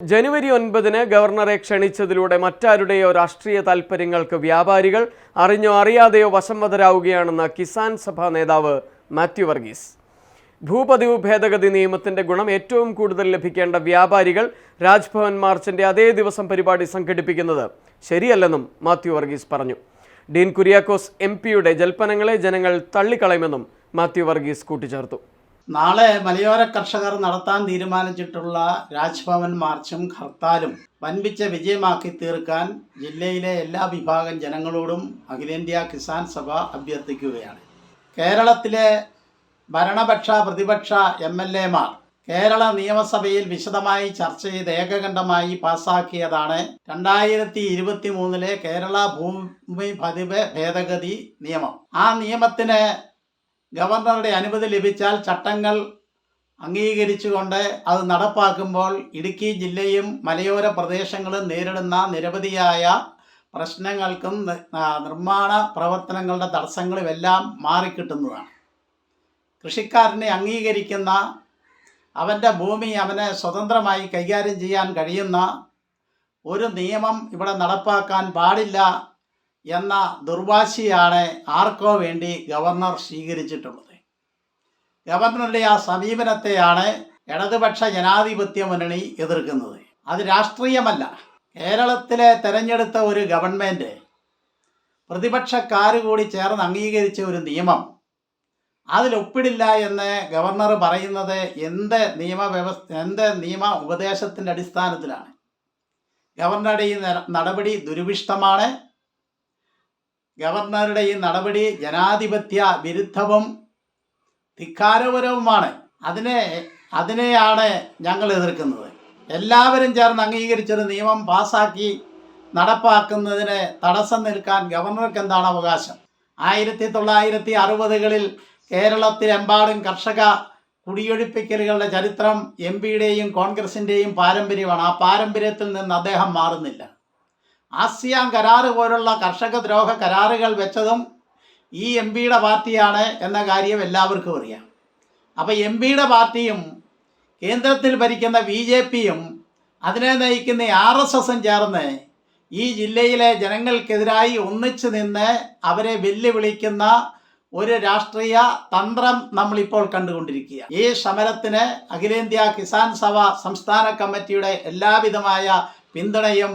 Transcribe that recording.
ജനുവരി ഒൻപതിന് ഗവർണറെ ക്ഷണിച്ചതിലൂടെ മറ്റാരുടെയോ രാഷ്ട്രീയ താൽപ്പര്യങ്ങൾക്ക് വ്യാപാരികൾ അറിഞ്ഞോ അറിയാതെയോ വശംവതരാകുകയാണെന്ന് കിസാൻ സഭ നേതാവ് മാത്യു വർഗീസ്. ഭൂപതിവ് ഭേദഗതി നിയമത്തിന്റെ ഗുണം ഏറ്റവും കൂടുതൽ ലഭിക്കേണ്ട വ്യാപാരികൾ രാജ്ഭവൻ മാർച്ചിന്റെ അതേ ദിവസം പരിപാടി സംഘടിപ്പിക്കുന്നത് ശരിയല്ലെന്നും മാത്യു വർഗീസ് പറഞ്ഞു. ഡീൻ കുര്യാക്കോസ് എം പിയുടെ ജൽപ്പനങ്ങളെ ജനങ്ങൾ തള്ളിക്കളയുമെന്നും മാത്യു വർഗീസ് കൂട്ടിച്ചേർത്തു. നാളെ മലയോര കർഷകർ നടത്താൻ തീരുമാനിച്ചിട്ടുള്ള രാജ്ഭവൻ മാർച്ചും ഹർത്താലും വൻപിച്ച വിജയമാക്കി തീർക്കാൻ ജില്ലയിലെ എല്ലാ വിഭാഗം ജനങ്ങളോടും അഖിലേന്ത്യാ കിസാൻ സഭ അഭ്യർത്ഥിക്കുകയാണ്. കേരളത്തിലെ ഭരണപക്ഷ പ്രതിപക്ഷ എം എൽ എമാർ കേരള നിയമസഭയിൽ വിശദമായി ചർച്ച ചെയ്ത് ഏകകണ്ഠമായി പാസാക്കിയതാണ് രണ്ടായിരത്തി ഇരുപത്തി മൂന്നിലെ കേരള ഭൂമി പതിവ് ഭേദഗതി നിയമം. ആ നിയമത്തിന് ഗവർണറുടെ അനുമതി ലഭിച്ചാൽ ചട്ടങ്ങൾ അംഗീകരിച്ചുകൊണ്ട് അത് നടപ്പാക്കുമ്പോൾ ഇടുക്കി ജില്ലയും മലയോര പ്രദേശങ്ങളും നേരിടുന്ന നിരവധിയായ പ്രശ്നങ്ങൾക്കും നിർമ്മാണ പ്രവർത്തനങ്ങളുടെ തടസ്സങ്ങളും എല്ലാം മാറിക്കിട്ടുന്നതാണ്. കൃഷിക്കാരനെ അംഗീകരിക്കുന്ന അവന്റെ ഭൂമി അവനെ സ്വതന്ത്രമായി കൈകാര്യം ചെയ്യാൻ കഴിയുന്ന ഒരു നിയമം ഇവിടെ നടപ്പാക്കാൻ പാടില്ല എന്ന ദുർവാശിയാണ് ആർക്കോ വേണ്ടി ഗവർണർ സ്വീകരിച്ചിട്ടുള്ളത്. ഗവർണറുടെ ആ സമീപനത്തെയാണ് ഇടതുപക്ഷ ജനാധിപത്യ മുന്നണി എതിർക്കുന്നത്. അത് രാഷ്ട്രീയമല്ല. കേരളത്തിലെ തെരഞ്ഞെടുത്ത ഒരു ഗവൺമെന്റ് പ്രതിപക്ഷക്കാർ കൂടി ചേർന്ന് അംഗീകരിച്ച ഒരു നിയമം. അതിലൊപ്പിടില്ല എന്ന് ഗവർണർ പറയുന്നത് എന്ത് നിയമവ്യവസ്ഥ എന്ത് നിയമ ഉപദേശത്തിന്റെ അടിസ്ഥാനത്തിലാണ്? ഗവർണറുടെ ഈ നടപടി ദുരുവിഷ്ടമാണ് ഗവർണറുടെ ഈ നടപടി ജനാധിപത്യ വിരുദ്ധവും ധിക്കാരപരവുമാണ്. അതിനെ അതിനെയാണ് ഞങ്ങൾ എതിർക്കുന്നത്. എല്ലാവരും ചേർന്ന് അംഗീകരിച്ചൊരു നിയമം പാസാക്കി നടപ്പാക്കുന്നതിന് തടസ്സം നിൽക്കാൻ ഗവർണർക്ക് എന്താണ് അവകാശം? ആയിരത്തി തൊള്ളായിരത്തി അറുപതുകളിൽ കേരളത്തിലെമ്പാടും കർഷക കുടിയൊഴിപ്പിക്കലുകളുടെ ചരിത്രം എം പിയുടെയും കോൺഗ്രസിന്റെയും പാരമ്പര്യമാണ്. ആ പാരമ്പര്യത്തിൽ നിന്ന് അദ്ദേഹം മാറുന്നില്ല. ആസിയാൻ കരാറ് പോലുള്ള കർഷക ദ്രോഹ കരാറുകൾ വെച്ചതും ഈ എം പിയുടെ പാർട്ടിയാണ് എന്ന കാര്യം എല്ലാവർക്കും അറിയാം. അപ്പോൾ എം പിയുടെ പാർട്ടിയും കേന്ദ്രത്തിൽ ഭരിക്കുന്ന ബി ജെ പിയും അതിനെ നയിക്കുന്ന ആർ എസ് എസും ചേർന്ന് ഈ ജില്ലയിലെ ജനങ്ങൾക്കെതിരായി ഒന്നിച്ചു നിന്ന് അവരെ വെല്ലുവിളിക്കുന്ന ഒരു രാഷ്ട്രീയ തന്ത്രം നമ്മളിപ്പോൾ കണ്ടുകൊണ്ടിരിക്കുക ഈ സമരത്തിന് അഖിലേന്ത്യാ കിസാൻ സഭ സംസ്ഥാന കമ്മിറ്റിയുടെ എല്ലാവിധമായ പിന്തുണയും